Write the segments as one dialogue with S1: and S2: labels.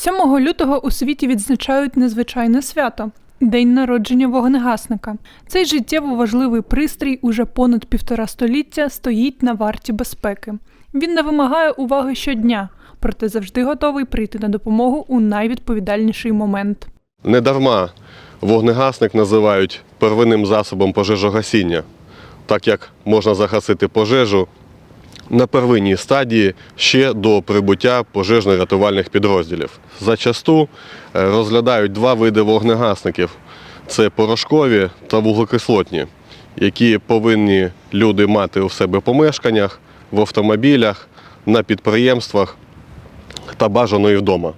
S1: 7 лютого у світі відзначають незвичайне свято День народження вогнегасника. Цей життєво важливий пристрій уже понад півтора століття стоїть на варті безпеки. Він не вимагає уваги щодня, проте завжди готовий прийти на допомогу у найвідповідальніший момент.
S2: Недарма вогнегасник називають первинним засобом пожежогасіння, так як можна загасити пожежу на первинній стадії ще до прибуття пожежно-рятувальних підрозділів. Зачасту е, розглядають два види вогнегасників: це порошкові та вуглекислотні, які повинні люди мати у себе в помешканнях, в автомобілях, на підприємствах та бажано і вдома.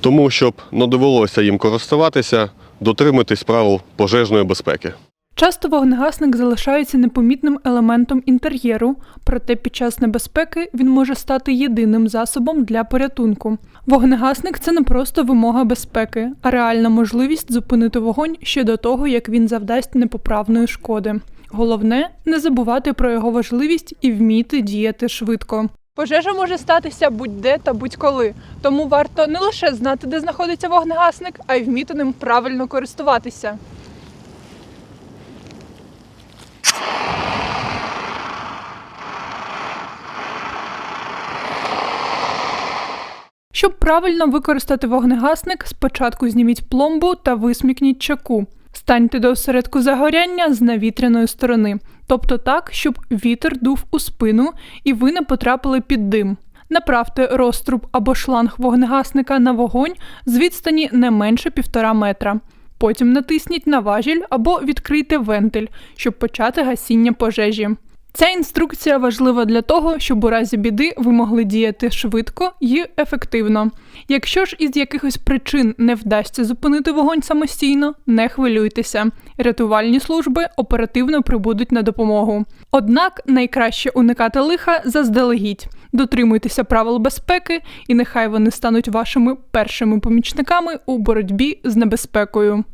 S2: Тому, щоб не довелося їм користуватися, дотримуйтесь правил пожежної безпеки.
S1: Часто вогнегасник залишається непомітним елементом інтер'єру, проте під час небезпеки він може стати єдиним засобом для порятунку. Вогнегасник це не просто вимога безпеки, а реальна можливість зупинити вогонь ще до того, як він завдасть непоправної шкоди. Головне не забувати про його важливість і вміти діяти швидко. Пожежа може статися будь-де та будь-коли, тому варто не лише знати, де знаходиться вогнегасник, а й вміти ним правильно користуватися. Щоб правильно використати вогнегасник, спочатку зніміть пломбу та висмікніть чаку. Станьте до осередку загоряння з навітряної сторони, тобто так, щоб вітер дув у спину і ви не потрапили під дим. Направте розтруб або шланг вогнегасника на вогонь з відстані не менше півтора метра. Потім натисніть на важіль або відкрийте вентиль, щоб почати гасіння пожежі. Ця інструкція важлива для того, щоб у разі біди ви могли діяти швидко і ефективно. Якщо ж із якихось причин не вдасться зупинити вогонь самостійно, не хвилюйтеся. Рятувальні служби оперативно прибудуть на допомогу. Однак найкраще уникати лиха заздалегідь. Дотримуйтеся правил безпеки, і нехай вони стануть вашими першими помічниками у боротьбі з небезпекою.